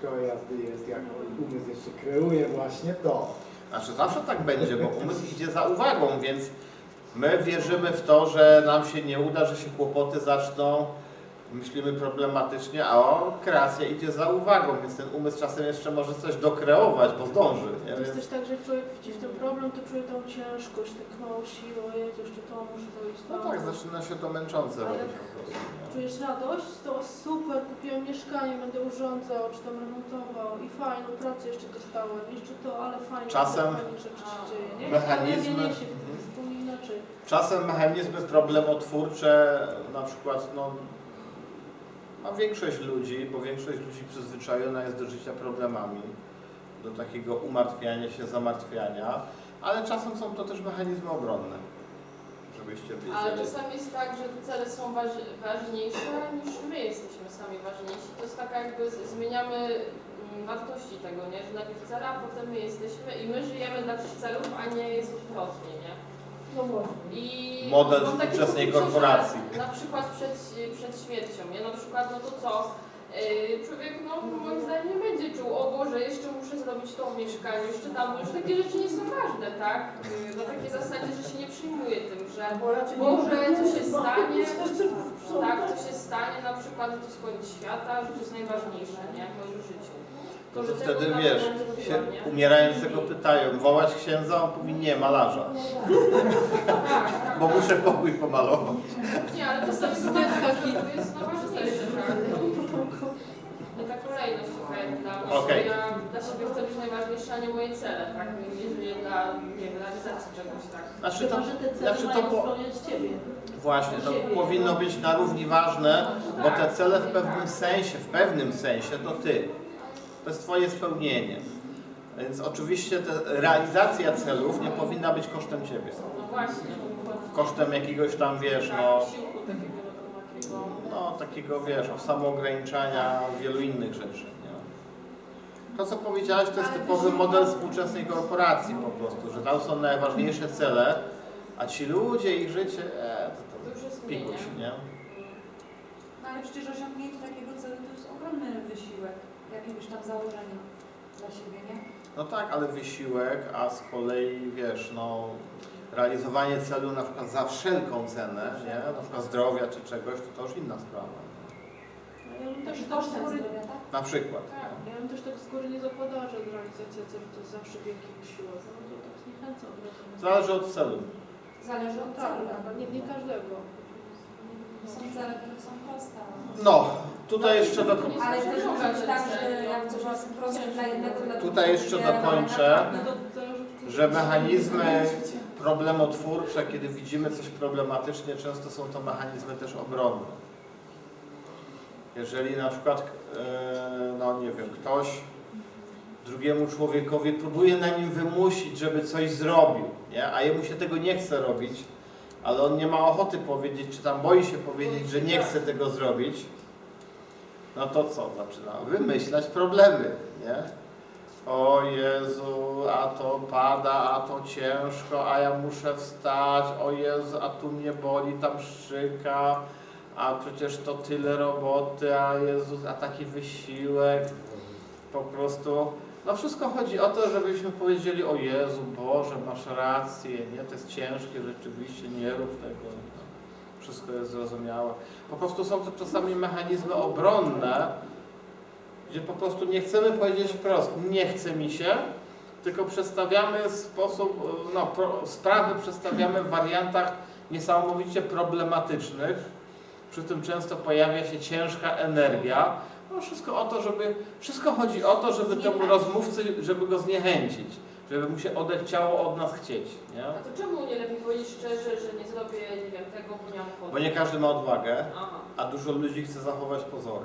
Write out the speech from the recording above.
szkoła jazdy jest, jak umysł jeszcze kreuje właśnie to. Znaczy zawsze tak będzie, bo umysł idzie za uwagą, więc my wierzymy w to, że nam się nie uda, że się kłopoty zaczną, myślimy problematycznie, a o, kreacja idzie za uwagą, więc ten umysł czasem jeszcze może coś dokreować, bo zdąży. Nie? To jest Więc, też tak, że jak człowiek widzi w tym problem, to czuje tą ciężkość, tak ojej, to jeszcze to muszę zrobić. no tak, zaczyna się to męczące Ale robić po prostu. nie? Czujesz radość? To super, kupiłem mieszkanie, będę urządzał, czy tam remontował i fajną pracę jeszcze dostałem, jeszcze to, ale fajnie, Czasem fajnie rzeczy się dzieje, nie? mechanizmy- Nie się Mhm. Czasem mechanizmy problemotwórcze, na przykład, no, ma większość ludzi, bo większość ludzi przyzwyczajona jest do życia problemami, do takiego umartwiania się, zamartwiania, ale czasem są to też mechanizmy obronne, żebyście Ale wiedzieli. czasami jest tak, że te cele są waż- ważniejsze niż my jesteśmy sami ważniejsi. To jest taka jakby z- zmieniamy mm, wartości tego, nie? Że najpierw cele, a potem my jesteśmy i my żyjemy dla tych celów, a nie jest odwrotnie, nie? No. I Model współczesnej korporacji. Na przykład przed, przed śmiercią, nie? Na przykład, no to co? Yy, człowiek, no moim zdaniem nie będzie czuł, o Boże, jeszcze muszę zrobić to mieszkanie, jeszcze tam, no już takie rzeczy nie są ważne, tak? Yy, na takiej zasadzie, że się nie przyjmuje tym, że Boże, co się stanie, tak, co się stanie, na przykład, że to jest koniec świata, że to jest najważniejsze, nie? W moim życiu. To, że wtedy wiesz, nie się nie? umierającego pytają, wołać księdza, on mówi nie, malarza, bo muszę pokój pomalować. Nie, ale to sobie studentka to jest najważniejsze, tak? I ta kolejność trochę dla mnie, ja dla siebie chcę być najważniejsza, a nie moje cele, tak? Nie dla, nie wiem, realizacji czegoś, tak? Znaczy to, Chyba, że te cele znaczy to mają po, Ciebie. Właśnie, to powinno być na równi ważne, bo te cele w pewnym sensie, w pewnym sensie to ty. To jest twoje spełnienie. Więc oczywiście realizacja celów nie powinna być kosztem ciebie. No właśnie. Kosztem jakiegoś tam, wiesz, no, Tak, takiego. no takiego, wiesz, samoograniczania wielu innych rzeczy. Nie? To, co powiedziałaś, to jest typowy model współczesnej korporacji po prostu, że tam są najważniejsze cele, a ci ludzie, ich życie, e, to, To pikuś, nie? No ale przecież osiągnięcie takiego celu to jest ogromny wysiłek jakiegoś tam założenia dla siebie, nie? No tak, ale wysiłek, a z kolei wiesz, no realizowanie celu na przykład za wszelką cenę, nie? Na przykład zdrowia czy czegoś, to to już inna sprawa. No, Ja bym też tak z góry, zdrowia, tak? Na przykład. Tak. ja bym też tak z góry nie zakładała, że realizacja celu to jest zawsze wielki wysiłek. No to tak zniechęca od razu. Zależy od celu. Zależy od Tak, celu. ale nie, nie każdego. Są cele, które są proste. No, tutaj jeszcze do, Ale też może być tak, że jak coś jest proste dla jednego, dla drugiego. Tutaj jeszcze dokończę. Że mechanizmy problemotwórcze, kiedy widzimy coś problematycznie, często są to mechanizmy też obronne. Jeżeli na przykład, e, no nie wiem, ktoś drugiemu człowiekowi próbuje na nim wymusić, żeby coś zrobił, nie? a jemu się tego nie chce robić, ale on nie ma ochoty powiedzieć, czy tam boi się powiedzieć, że nie chce tego zrobić, no to co? Zaczyna wymyślać problemy, nie? O Jezu, a to pada, a to ciężko, a ja muszę wstać, o Jezu, a tu mnie boli, tam szczyka, a przecież to tyle roboty, a Jezus, a taki wysiłek, po prostu, no wszystko chodzi o to, żebyśmy powiedzieli, o Jezu, Boże, masz rację, nie, to jest ciężkie rzeczywiście, nie rób tego, wszystko jest zrozumiałe. Po prostu są to czasami mechanizmy obronne, gdzie po prostu nie chcemy powiedzieć wprost, nie chce mi się, tylko przedstawiamy sposób, no, pro, sprawy przedstawiamy w wariantach niesamowicie problematycznych, przy tym często pojawia się ciężka energia. No wszystko o to, żeby, wszystko chodzi o to, żeby temu rozmówcy, żeby go zniechęcić, żeby mu się odechciało od nas chcieć, nie? A to czemu nie lepiej powiedzieć szczerze, że nie zrobię, nie wiem, tego, bo nie mam ochoty? Bo nie każdy ma odwagę, Aha. a dużo ludzi chce zachować pozory.